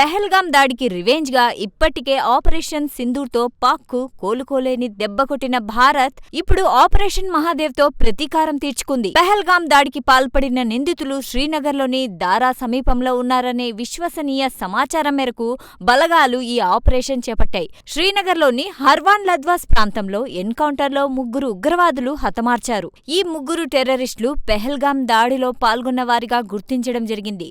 పెహల్గాం దాడికి రివెంజ్గా ఇప్పటికే ఆపరేషన్ సింధూర్తో పాక్కు కోలుకోలేని దెబ్బ కొట్టిన భారత్ ఇప్పుడు ఆపరేషన్ మహాదేవ్తో ప్రతీకారం తీర్చుకుంది. పెహల్గాం దాడికి పాల్పడిన నిందితులు శ్రీనగర్లోని దారా సమీపంలో ఉన్నారనే విశ్వసనీయ సమాచారం మేరకు బలగాలు ఈ ఆపరేషన్ చేపట్టాయి. శ్రీనగర్లోని హర్వాన్ లద్వాస్ ప్రాంతంలో ఎన్కౌంటర్లో ముగ్గురు ఉగ్రవాదులు హతమార్చారు. ఈ ముగ్గురు టెర్రరిస్టులు పెహల్గాం దాడిలో పాల్గొన్న వారిగా గుర్తించడం జరిగింది.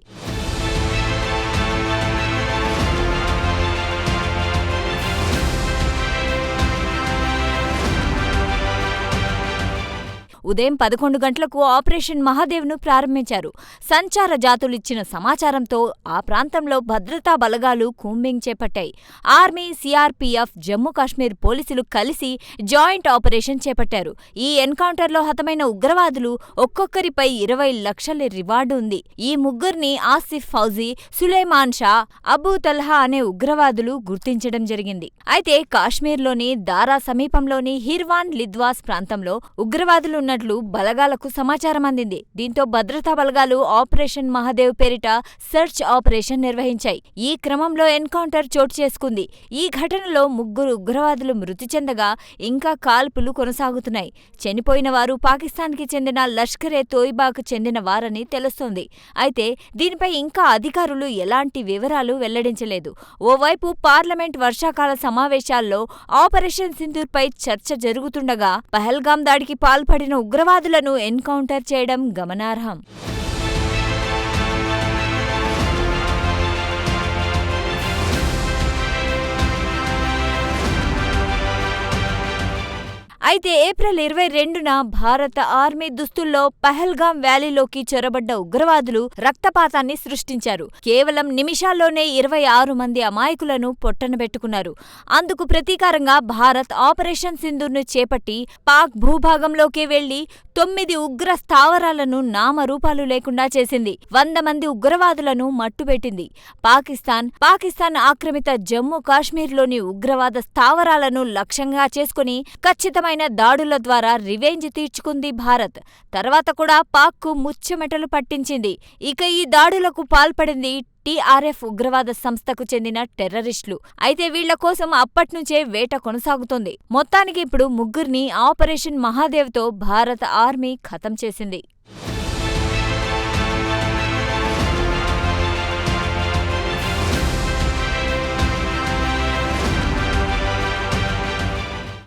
ఉదయం పదకొండు గంటలకు ఆపరేషన్ మహాదేవ్ను ప్రారంభించారు. సంచార జాతులిచ్చిన సమాచారంతో ఆ ప్రాంతంలో భద్రతా బలగాలు కూంబింగ్ చేపట్టాయి. ఆర్మీ సిఆర్పీఎఫ్ జమ్మూ కాశ్మీర్ పోలీసులు కలిసి జాయింట్ ఆపరేషన్ చేపట్టారు. ఈ ఎన్కౌంటర్లో హతమైన ఉగ్రవాదులు ఒక్కొక్కరిపై ఇరవై లక్షల రివార్డు ఉంది. ఈ ముగ్గురిని ఆసిఫ్ ఫౌజీ సులేమాన్ షా అబూ తల్హా అనే ఉగ్రవాదులు గుర్తించడం జరిగింది. అయితే కాశ్మీర్లోని దారా సమీపంలోని హిర్వాన్ లిద్వాస్ ప్రాంతంలో ఉగ్రవాదులు ఉన్నట్లు బలగాలకు సమాచారం అందింది. దీంతో భద్రతా బలగాలు ఆపరేషన్ మహాదేవ్ పేరిట సెర్చ్ ఆపరేషన్ నిర్వహించాయి. ఈ క్రమంలో ఎన్కౌంటర్ చోటు చేసుకుంది. ఈ ఘటనలో ముగ్గురు ఉగ్రవాదులు మృతి చెందగా ఇంకా కాల్పులు కొనసాగుతున్నాయి. చనిపోయిన వారు పాకిస్తాన్కి చెందిన లష్కరే తోయిబాకు చెందిన వారని తెలుస్తోంది. అయితే దీనిపై ఇంకా అధికారులు ఎలాంటి వివరాలు వెల్లడించలేదు. ఓవైపు పార్లమెంట్ వర్షాకాల సమావేశాల్లో ఆపరేషన్ సింధూర్పై చర్చ జరుగుతుండగా పహల్గాం దాడికి పాల్పడిన ఉగ్రవాదులను ఎన్కౌంటర్ చేయడం గమనార్హం. అయితే ఏప్రిల్ ఇరవై రెండున భారత ఆర్మీ దుస్తుల్లో పహల్గాం వ్యాలీలోకి చొరబడ్డ ఉగ్రవాదులు రక్తపాతాన్ని సృష్టించారు. కేవలం నిమిషాల్లోనే ఇరవై ఆరు మంది అమాయకులను పొట్టనబెట్టుకున్నారు అందుకు ప్రతీకారంగా భారత్ ఆపరేషన్ సింధూర్ను చేపట్టి పాక్ భూభాగంలోకి వెళ్ళి తొమ్మిది ఉగ్ర స్థావరాలను నామరూపాలు లేకుండా చేసింది. వంద మంది ఉగ్రవాదులను మట్టుబెట్టింది. పాకిస్తాన్ పాకిస్తాన్ ఆక్రమిత జమ్మూ కాశ్మీర్లోని ఉగ్రవాద స్థావరాలను లక్ష్యంగా చేసుకుని ఖచ్చితమైన దాడుల ద్వారా రివెంజ్ తీర్చుకుంది భారత్. తర్వాత కూడా పాక్కు ముచ్చమెటలు పట్టించింది. ఇక ఈ దాడులకు పాల్పడింది టీఆర్ఎఫ్ ఉగ్రవాద సంస్థకు చెందిన టెర్రరిస్టులు. అయితే వీళ్ళ కోసం అప్పట్నుంచే వేట కొనసాగుతోంది. మొత్తానికి ఇప్పుడు ముగ్గురిని ఆపరేషన్ మహాదేవ్తో భారత ఆర్మీ ఖతం చేసింది.